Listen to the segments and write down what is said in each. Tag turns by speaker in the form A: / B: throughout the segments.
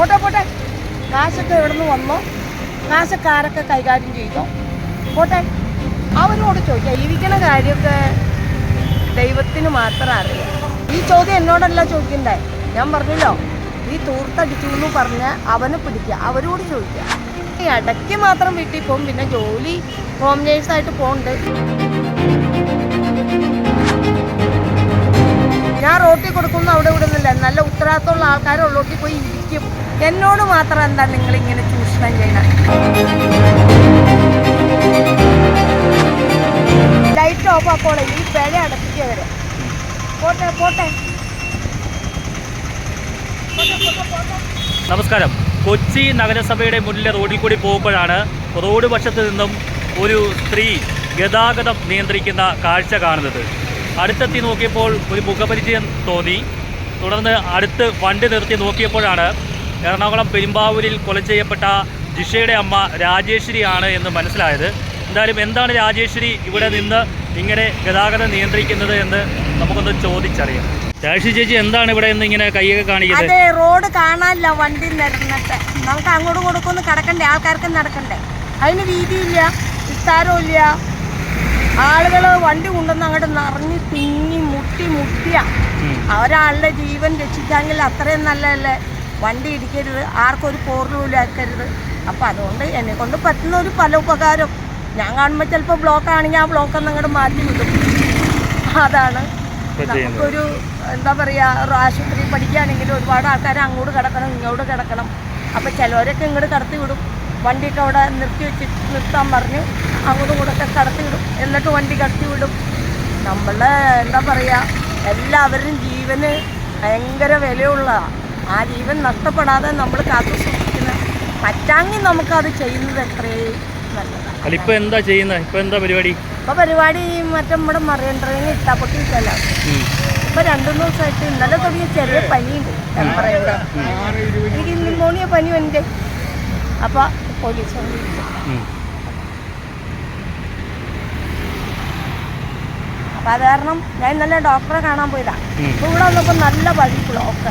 A: പോട്ടെ പോട്ടെ. കാശൊക്കെ എവിടെ നിന്ന് വന്നോ? കാശക്കാരൊക്കെ കൈകാര്യം ചെയ്തോ? പോട്ടെ. അവരോട് ചോദിക്കാം. ജീവിക്കണ കാര്യമൊക്കെ ദൈവത്തിന് മാത്രം അറിയാം. ഈ ചോദ്യം എന്നോടല്ല ചോദിക്കണ്ടേ? ഞാൻ പറഞ്ഞല്ലോ. ഈ തൂർത്തടിച്ചു എന്ന് പറഞ്ഞ് അവനെ പിടിക്കുക. അവരോട് ചോദിക്കുക. ഈ ഇടയ്ക്ക് മാത്രം വീട്ടിൽ പോകും. പിന്നെ ജോലി ഹോം നേഴ്സായിട്ട് പോകുന്നുണ്ട് ഞാൻ റോട്ടിൽ കൊടുക്കുന്ന. അവിടെ ഇവിടെ നിന്നില്ല നല്ല ഉത്തരവാദിത്തമുള്ള ആൾക്കാർ ഉള്ളോട്ടിൽ പോയി ഇരിക്കും. എന്നോട് മാത്രം എന്താ നിങ്ങൾ ഇങ്ങനെ ചൂഷണം ചെയ്യണം? ലൈറ്റ് ഓഫ് ആക്കോളെ ഈ പിഴ അടപ്പിക്കുക വരെ പോട്ടെ പോട്ടെ.
B: നമസ്കാരം. കൊച്ചി നഗരസഭയുടെ മുന്നിലെ റോഡിൽ കൂടി പോകുമ്പോഴാണ് റോഡ് വശത്ത് നിന്നും ഒരു സ്ത്രീ ഗതാഗതം നിയന്ത്രിക്കുന്ന കാഴ്ച കാണുന്നത്. അടുത്തെത്തി നോക്കിയപ്പോൾ ഒരു മുഖപരിചയം തോന്നി. തുടർന്ന് അടുത്ത് വണ്ടി നിർത്തി നോക്കിയപ്പോഴാണ് എറണാകുളം പെരുമ്പാവൂരിൽ കൊല ചെയ്യപ്പെട്ട ജിഷയുടെ അമ്മ രാജേശ്വരിയാണ് എന്ന് മനസ്സിലായത്. എന്തായാലും എന്താണ് രാജേശ്വരി ഇവിടെ നിന്ന് ഇങ്ങനെ ഗതാഗതം നിയന്ത്രിക്കുന്നത് എന്ന് നമുക്കൊന്ന് ചോദിച്ചറിയാം. രാജേശ്വരി ചേച്ചി എന്താണ് ഇവിടെ നിന്ന് ഇങ്ങനെ കൈയൊക്കെ കാണിക്കുന്നത്?
A: അതെ റോഡ് കാണാനില്ല വണ്ടി നിരന്നിട്ട്. നമുക്ക് അങ്ങോട്ട് കൊടുക്കൊന്ന് കിടക്കണ്ടേ? ആൾക്കാർക്ക് നടക്കണ്ടേ? അതിന് വീതിയില്ല വിസ്താരമില്ല ആളുകൾ വണ്ടി കൊണ്ടുവന്ന് അങ്ങോട്ട് നിറഞ്ഞ് തിങ്ങി മുട്ടി മുട്ടിയ. ഒരാളുടെ ജീവൻ രക്ഷിക്കാമെങ്കിൽ അത്രയും നല്ലതല്ലേ? വണ്ടി ഇടിക്കരുത് ആർക്കും ഒരു പോർലുമില്ലാക്കരുത് അപ്പം അതുകൊണ്ട് എന്നെ കൊണ്ട് പറ്റുന്ന ഒരു പല ഉപകാരം. ഞാൻ കാണുമ്പോൾ ചിലപ്പോൾ ബ്ലോക്ക് ആണെങ്കിൽ ആ ബ്ലോക്ക് അങ്ങോട്ട് മാറ്റി വിടും. അതാണ്. നമുക്കൊരു എന്താ പറയുക ഒരു ആശുപത്രി പഠിക്കുകയാണെങ്കിൽ ഒരുപാട് ആൾക്കാർ അങ്ങോട്ട് കിടക്കണം ഇങ്ങോട്ട് കിടക്കണം. അപ്പം ചിലവരൊക്കെ ഇങ്ങോട്ട് കടത്തി വിടും. വണ്ടിയൊക്കെ അവിടെ നിർത്തി വെച്ച് നിർത്താൻ പറഞ്ഞ് അങ്ങോട്ടും ഇങ്ങോട്ടൊക്കെ കടത്തി വിടും. എന്നിട്ട് വണ്ടി കടത്തി വിടും. നമ്മളെ എന്താ പറയുക എല്ലാവരും ജീവന് ഭയങ്കര വിലയുള്ളതാണ് ആ ജീവൻ നഷ്ടപ്പെടാതെ നമ്മൾ കാത്തു സൂക്ഷിക്കുന്ന പറ്റാമെങ്കിൽ നമുക്കത് ചെയ്യുന്നത് എത്രയും നല്ലതാണ്.
B: അല്ല ഇപ്പൊ എന്താ ചെയ്യുന്നത് ഇപ്പൊ എന്താ പരിപാടി?
A: ഇപ്പൊ പരിപാടി മറ്റേ നമ്മുടെ മറിയൻ ഡ്രൈവിങ് ഇട്ടാപ്പൊട്ടി വെച്ചല്ല
B: ഉം.
A: ഇപ്പൊ രണ്ടു ദിവസമായിട്ട് ഇന്നലെ തുടങ്ങിയ ചെറിയ പനിയുണ്ട്. ടെമ്പറേച്ചർ എനിക്ക് ന്യൂമോണിയ പനി ഉണ്ട് അപ്പൊ പോലീസ്. അപ്പൊ അത് കാരണം ഞാൻ ഇന്നലെ ഡോക്ടറെ കാണാൻ പോയതാ. ഇവിടെ വന്നപ്പോ നല്ല വഴി ബ്ലോക്ക്.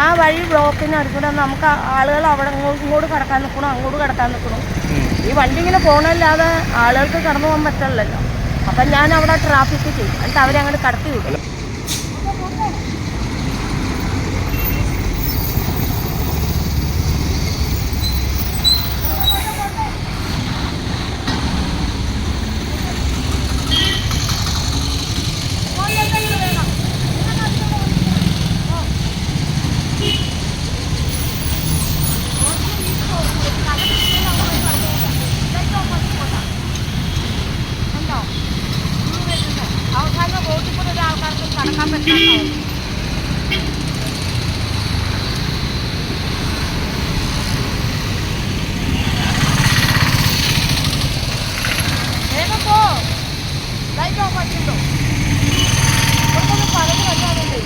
A: ആ വഴി ബ്ലോക്കിന് അടുക്കൂടെ നമുക്ക് ആളുകൾ അവിടെ ഇങ്ങോട്ട് കടക്കാൻ നിൽക്കണോ അങ്ങോട്ട് കിടക്കാൻ നിൽക്കണം? ഈ വണ്ടി ഇങ്ങനെ പോകണല്ലാതെ ആളുകൾക്ക് കടന്നു പോകാൻ പറ്റില്ലല്ലോ അപ്പം ഞാൻ അവിടെ ട്രാഫിക് ചെയ്യും. എന്നിട്ട് അവരെ അങ്ങോട്ട് കടത്തി വിടും ഉണ്ടോ? ഉം വരുന്നുണ്ട്. അവസാനം റോഡിൽ കൂടെ ഒരാൾക്കാർക്ക് കടക്കാൻ പറ്റാത്ത വേഗം പോ. ലൈറ്റ് ഓഫ് ആക്കിയിട്ടുണ്ടോ? ഇവർക്കൊന്ന് പറഞ്ഞു വന്നാലുണ്ട്.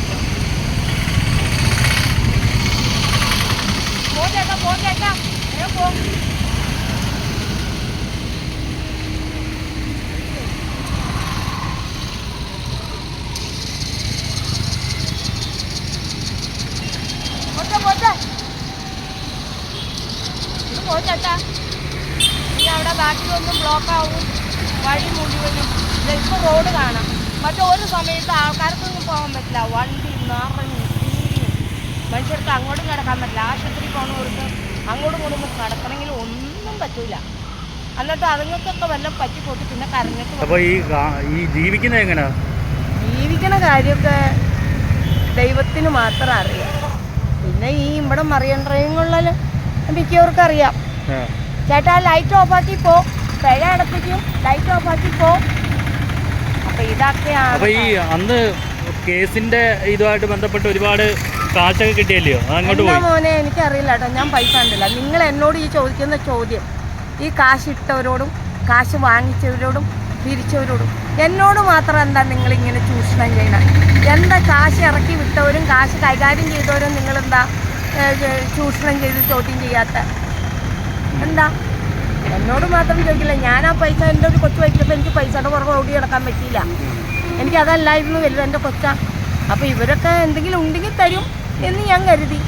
A: പോ ചേട്ടാ, പോ ചേട്ടാ. വേഗം പോ. പോട്ടെ, പോട്ടെ. ഇത് പോ ചേട്ടാ. ഒന്നും ബ്ലോക്ക് ആവും വഴി മുഴുവനും. ഇപ്പോൾ റോഡ് കാണാം. മറ്റേ ഒരു സമയത്ത് ആൾക്കാർക്കൊന്നും പോകാൻ പറ്റില്ല. വണ്ടി നിറഞ്ഞു. മനുഷ്യർക്ക് അങ്ങോട്ടും കിടക്കാൻ പറ്റില്ല. ആശുപത്രി പോകണവർക്ക് അങ്ങോട്ടും ഇങ്ങോട്ടും കിടക്കണമെങ്കിൽ ഒന്നും പറ്റൂല. എന്നിട്ട് അതുങ്ങൾക്കൊക്കെ വല്ലതും പറ്റിപ്പോട്ട് പിന്നെ കരഞ്ഞിട്ട്
B: ജീവിക്കുന്ന ഈ ഈ ജീവിക്കുന്നത് എങ്ങനെയാ
A: ജീവിക്കണ കാര്യമൊക്കെ ദൈവത്തിന് മാത്രം അറിയാം. പിന്നെ ഈ ഇവിടെ മറിയൻ ഡ്രൈവിങ്ങുള്ള മിക്കവർക്കും അറിയാം.
B: ആ.
A: ചേട്ടാ ലൈറ്റ് ഓഫാക്കി പോ. പിഴ അടപ്പിക്കും. ലൈറ്റ് ഓഫാക്കി പോ. അപ്പൊ ഇതൊക്കെയാണ്
B: അപ്പൊ ഈ അന്ന് കേസിന്റെ ഇതുമായിട്ട് ബന്ധപ്പെട്ട് ഒരുപാട് കാശൊക്കെ കിട്ടിയല്ലോ അങ്ങോട്ട് പോയി.
A: മോനെ എനിക്കറിയില്ല കേട്ടോ. ഞാൻ പൈസ കണ്ടില്ല. നിങ്ങൾ എന്നോട് ഈ ചോദിക്കുന്ന ചോദ്യം ഈ കാശ് ഇട്ടവരോടും കാശ് വാങ്ങിച്ചവരോടും പിരിച്ചവരോടും എന്നോട് മാത്രം എന്താ നിങ്ങൾ ഇങ്ങനെ ചൂഷണം ചെയ്യണം? എന്താ കാശ് ഇറക്കി വിട്ടവരും കാശ് കൈകാര്യം ചെയ്തവരും നിങ്ങളെന്താ ചൂഷണം ചെയ്ത് ചോദ്യം ചെയ്യാത്ത? എന്താ എന്നോട് മാത്രം ചോദിക്കില്ല ഞാൻ ആ പൈസ എന്റെ ഒരു കൊച്ചു വയ്ക്കുമ്പോൾ എനിക്ക് പൈസയുടെ പുറകെ ഓടി കിടക്കാൻ പറ്റിയില്ല എനിക്ക് അതല്ലായിരുന്നു വലുത് എന്റെ കൊച്ച അപ്പോൾ ഇവരൊക്കെ എന്തെങ്കിലും ഉണ്ടെങ്കിൽ തരും എന്ന് ഞാൻ കരുതി.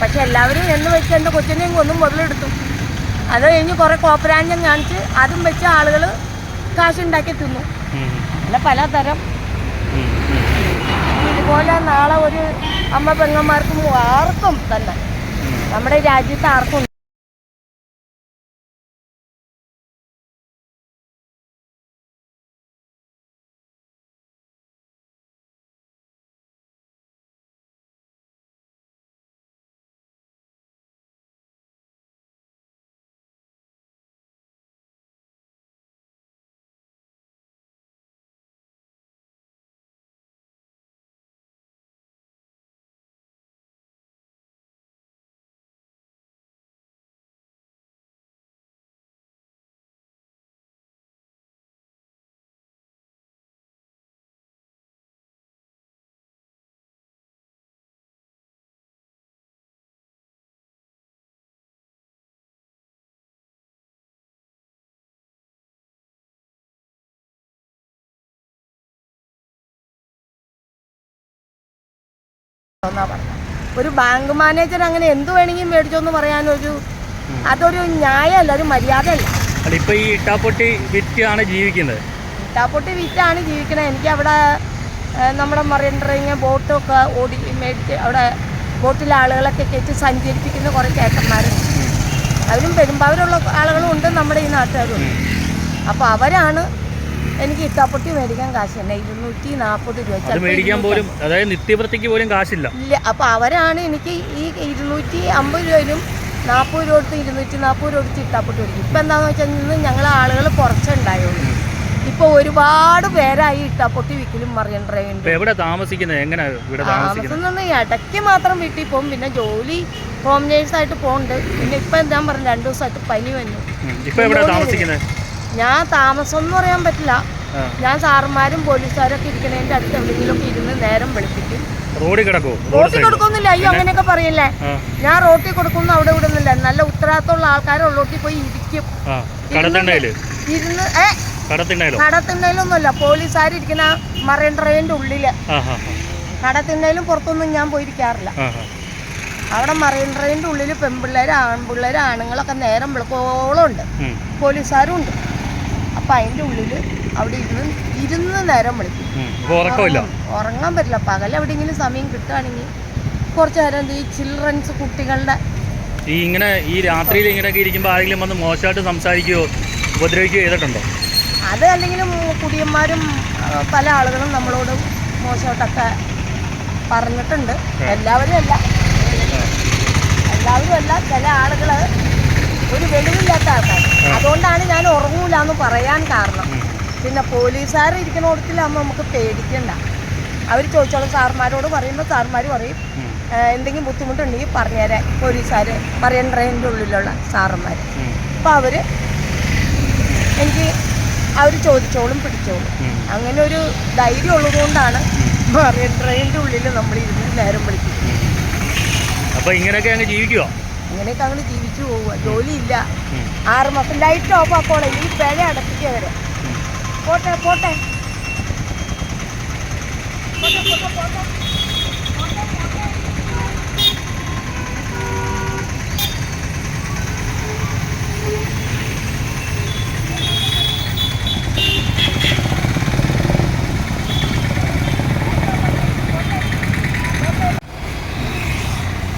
A: പക്ഷെ എല്ലാവരും എന്ന് വെച്ച് എന്റെ കൊച്ചിനെയും ഒന്നും മുതലെടുത്തു അത് കഴിഞ്ഞ് കുറേ കോപ്പരാഞ്ചം കാണിച്ച് അതും വെച്ച് ആളുകൾ കാശുണ്ടാക്കി തിന്നു. അല്ല പലതരം. ഇതുപോലെ നാളെ ഒരു അമ്മ പെങ്ങന്മാർക്കും ആർക്കും തന്നെ നമ്മുടെ രാജ്യത്ത് ആർക്കും എന്നാ പറഞ്ഞത്. ഒരു ബാങ്ക് മാനേജർ അങ്ങനെ എന്ത് വേണമെങ്കിലും മേടിച്ചോന്ന് പറയാനൊരു അതൊരു ന്യായമല്ല ഒരു മര്യാദയല്ല.
B: അല്ല ഇപ്പൊ ഈ ഇട്ടാപ്പൊട്ടി വിറ്റാണ് ജീവിക്കുന്നത്.
A: ഇട്ടാപ്പൊട്ടി വിറ്റാണ് ജീവിക്കണത് എനിക്ക് അവിടെ നമ്മുടെ മറിയൻ ഡ്രൈവിങ് ബോട്ടൊക്കെ ഓടി മേടിച്ച് അവിടെ ബോട്ടിലെ ആളുകളൊക്കെ കയറ്റി സഞ്ചരിപ്പിക്കുന്ന കുറേ ചേട്ടന്മാരുണ്ട്. അവരും പെരുമ്പാവരുള്ള ആളുകളും ഉണ്ട് നമ്മുടെ ഈ നാട്ടുകാരും അപ്പൊ അപ്പോൾ അവരാണ് എനിക്ക് ഇട്ടാപ്പൊട്ടി മേടിക്കാൻ കാശ് തന്നെ ഇരുന്നൂറ്റി നാൽപ്പത് രൂപ.
B: മേടിക്കാൻ പോലും അതായത് നിത്യവൃത്തിക്ക് പോലും കാശില്ല.
A: ഇല്ല. അപ്പോൾ അവരാണ് എനിക്ക് ഈ ഇരുന്നൂറ്റി അമ്പത് രൂപയിലും നാൽപ്പത് രൂപ കൊടുത്ത് ഇരുന്നൂറ്റി നാൽപ്പത് രൂപ കൊടുത്ത് ഇട്ടാപ്പൊട്ടി മേടിക്കും. ഇപ്പം എന്താണെന്ന് വെച്ചാൽ ഇന്ന് ഞങ്ങൾ ആളുകൾ കുറച്ചുണ്ടായുള്ളൂ ഇപ്പൊ ഒരുപാട് പേരായി ഇട്ടാപ്പൊട്ടി വിൽക്കലും മറിയൻ
B: എവിടെ താമസിക്കുന്നത്? എങ്ങനെ ഇവിടെ താമസിക്കുന്നത്?
A: താമസം ഇടയ്ക്ക് മാത്രം വീട്ടിൽ പോകും. പിന്നെ ജോലി ഹോം നേഴ്സായിട്ട് പോകുന്നുണ്ട് പിന്നെ ഇപ്പൊ ഞാൻ പറഞ്ഞു രണ്ടു ദിവസമായിട്ട് പനി വന്നു.
B: ഇപ്പൊ എവിടെ താമസിക്കുന്നത്
A: ഞാൻ താമസം എന്ന് പറയാൻ പറ്റില്ല ഞാൻ സാറുമാരും പോലീസുകാരും ഒക്കെ ഇരിക്കണേന്റെ അടുത്ത് എവിടെയെങ്കിലുമൊക്കെ ഇരുന്ന് നേരം വെളുപ്പിക്കും.
B: റോഡിൽ കിടക്കും?
A: റോട്ടിൽ കൊടുക്കുന്നില്ല. അയ്യോ അങ്ങനെയൊക്കെ പറയില്ലേ? ഞാൻ റോട്ടിൽ കൊടുക്കുന്ന അവിടെ വിടുന്നില്ല നല്ല ഉത്തരവാദിത്തമുള്ള ആൾക്കാർ ഉള്ളോട്ടിൽ പോയി ഇരിക്കും. ഇരുന്ന് ഏ?
B: കടത്തിണ്ടയിലോ
A: കടത്തിണ്ടയിലൊന്നുമല്ല പോലീസുകാർ ഇരിക്കുന്ന മറൈൻ ഡ്രൈവിന്റെ ഉള്ളിൽ. കടത്തിണ്ടയിലും പുറത്തൊന്നും ഞാൻ പോയിരിക്കാറില്ല. അവിടെ മറൈൻ ഡ്രൈവിന്റെ ഉള്ളിൽ പെൺപിള്ളേർ ആൺപിള്ളേർ ആണുങ്ങളൊക്കെ നേരം വിളക്കോളം ഉണ്ട്. പോലീസുകാരും ഉണ്ട് അപ്പം അതിന്റെ ഉള്ളിൽ അവിടെ ഇരുന്ന് ഇരുന്ന് നേരം വിളിക്കും. ഉറങ്ങാൻ പറ്റില്ല. പകൽ എവിടെയെങ്കിലും സമയം കിട്ടുകയാണെങ്കിൽ കുറച്ച് നേരം എന്ത് ഈ ചിൽഡ്രൻസ് കുട്ടികളുടെ
B: ഈ ഇങ്ങനെ ഈ രാത്രിയിൽ ഇങ്ങനെയൊക്കെ ഇരിക്കുമ്പോൾ ആരെങ്കിലും വന്ന് മോശമായിട്ട് സംസാരിക്കുകയോ ഉപദ്രവിക്കുകയോ ചെയ്തിട്ടുണ്ടോ?
A: അത് അല്ലെങ്കിലും കുടിയന്മാരും പല ആളുകളും നമ്മളോട് മോശമായിട്ടൊക്കെ പറഞ്ഞിട്ടുണ്ട്. എല്ലാവരും അല്ല. എല്ലാവരും അല്ല. ചില ആളുകൾ ഒരു വെളിവില്ലാത്ത ആൾക്കാർ. അതുകൊണ്ടാണ് ഞാൻ ഉറങ്ങൂല എന്ന് പറയാൻ കാരണം. പിന്നെ പോലീസുകാർ ഇരിക്കണോടത്തിലാകുമ്പോൾ നമുക്ക് പേടിക്കണ്ട. അവർ ചോദിച്ചോളും. സാർമാരോട് പറയുമ്പോൾ സാർമാർ പറയും. എന്തെങ്കിലും ബുദ്ധിമുട്ടുണ്ടെങ്കിൽ പറഞ്ഞുതരാൻ പോലീസുകാർ മറിയൻ ട്രെയിനിന്റെ ഉള്ളിലുള്ള സാറന്മാർ
B: അപ്പം
A: അപ്പോൾ അവർ എനിക്ക് അവർ ചോദിച്ചോളും പിടിച്ചോളും. അങ്ങനെ ഒരു ധൈര്യം ഉള്ളതുകൊണ്ടാണ് മറിയൻ ട്രെയിനിന്റെ ഉള്ളിൽ നമ്മൾ ഇരുന്ന് നേരം വിളിക്കുന്നത്
B: അപ്പോൾ ഇങ്ങനെയൊക്കെ അങ്ങ് ജീവിക്കുമോ
A: അങ്ങനെയൊക്കെ അങ്ങനെ ജീവിച്ചു പോവുക. ജോലിയില്ല. ആറ് മാസം ലൈറ്റ് ഓഫ് ആക്കോളെ. ഈ പിഴ അടപ്പിക്കുക വരെ പോട്ടെ പോട്ടെ. പോട്ടെ പോട്ടെ പോട്ടെ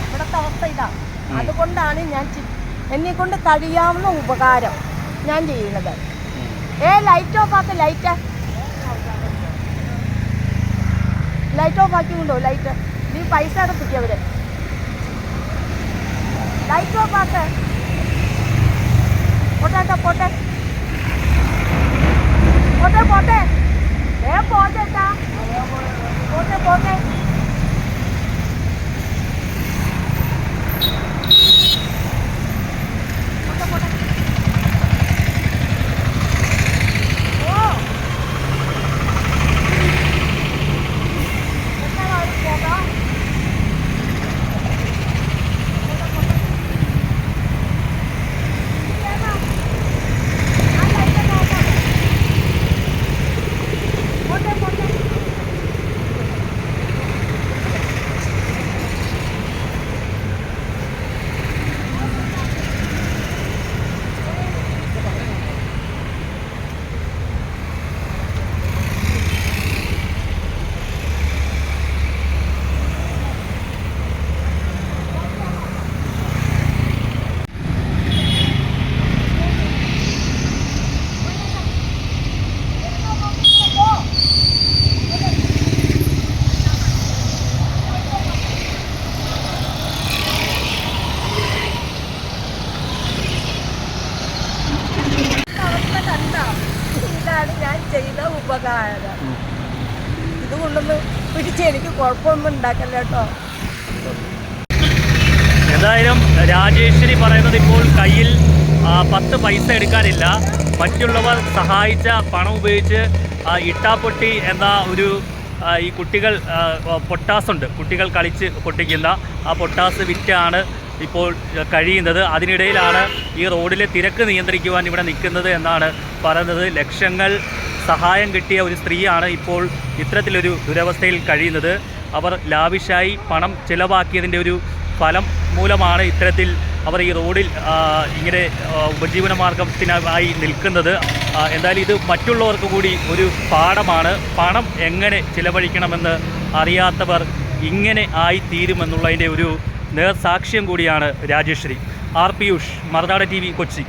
A: ഇവിടുത്തെ അവസ്ഥ ഇതാ അതുകൊണ്ടാണ് ഞാൻ ചി- എന്നെ കൊണ്ട് കഴിയാവുന്ന ഉപകാരം ഞാൻ ചെയ്യുന്നത്. ഏ ലൈറ്റ് ഓഫ് ആക്ക് ലൈറ്റ് ലൈറ്റ് ഓഫ് ആക്കി കൊണ്ടോ ലൈറ്റ് നീ പൈസ അടപ്പിക്കും അവർ? ലൈറ്റ് ഓഫ് ആക്ക്. പോട്ടെ പോട്ടെ. പോട്ടെ പോട്ടെ. ഏ പോട്ടെ പോട്ടെ പോട്ടെ പോട്ടെ ഓ എത്ര അവർ പോകാം പോട്ടെ പോട്ടെ ഇല്ലേടാ. ആ ലൈറ്റ് നോക്കാം പോട്ടെ പോട്ടെ ഉപകാരം. ഇത് പിടിച്ച് എനിക്ക് കുഴപ്പമൊന്നും ഉണ്ടാക്കല്ല കേട്ടോ.
B: എന്തായാലും രാജേശ്വരി പറയുന്നത് ഇപ്പോൾ കയ്യിൽ പത്ത് പൈസ എടുക്കാനില്ല. മറ്റുള്ളവർ സഹായിച്ച പണം ഉപയോഗിച്ച് ഇട്ടാപ്പൊട്ടി എന്ന ഒരു ഈ കുട്ടികൾ പൊട്ടാസുണ്ട്. കുട്ടികൾ കളിച്ച് പൊട്ടിക്കുന്ന ആ പൊട്ടാസ് വിറ്റാണ് ഇപ്പോൾ കഴിയുന്നത്. അതിനിടയിലാണ് ഈ റോഡിലെ തിരക്ക് നിയന്ത്രിക്കുവാൻ ഇവിടെ നിൽക്കുന്നത് എന്നാണ് പറയുന്നത്. ലക്ഷങ്ങൾ സഹായം കിട്ടിയ ഒരു സ്ത്രീയാണ് ഇപ്പോൾ ഇത്തരത്തിലൊരു ദുരവസ്ഥയിൽ കഴിയുന്നത്. അവർ ലാവിഷായി പണം ചിലവാക്കിയതിന്റെ ഒരു ഫലം മൂലമാണ് ഇത്തരത്തിൽ അവർ ഈ റോഡിൽ ഇങ്ങനെ ആ, ഉപജീവന മാർഗത്തിനായി നിൽക്കുന്നത്. എന്തായാലും ഇത് മറ്റുള്ളവർക്ക് കൂടി ഒരു പാഠമാണ്. പണം എങ്ങനെ ചിലവഴിക്കണമെന്ന് അറിയാത്തവർ ഇങ്ങനെ ആയി തീരുമെന്നുള്ളതിന്റെ ഒരു നേർസാക്ഷ്യം കൂടിയാണ് Rajeshwari. R Piyush Marunadu T V Kochi.